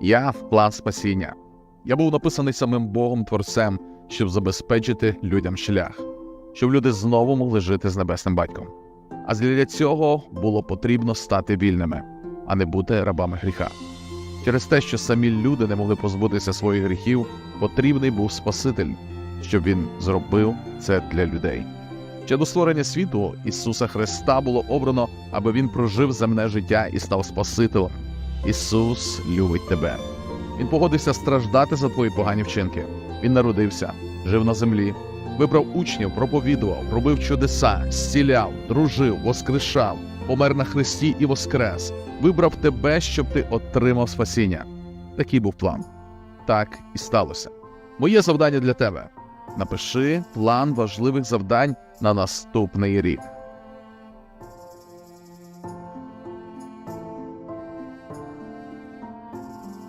Я план спасіння. Я був написаний самим Богом Творцем, щоб забезпечити людям шлях, щоб люди знову могли жити з небесним батьком. А для цього було потрібно стати вільними, а не бути рабами гріха. Через те, що самі люди не могли позбутися своїх гріхів, потрібний був Спаситель, щоб він зробив це для людей. Ще до створення світу Ісуса Христа було обрано, аби Він прожив земне життя і став Спасителем. Ісус любить тебе. Він погодився страждати за твої погані вчинки. Він народився, жив на землі, вибрав учнів, проповідував, робив чудеса, зціляв, дружив, воскрешав, помер на хресті і воскрес. Вибрав тебе, щоб ти отримав спасіння. Такий був план. Так і сталося. Моє завдання для тебе: напиши план важливих завдань на наступний рік.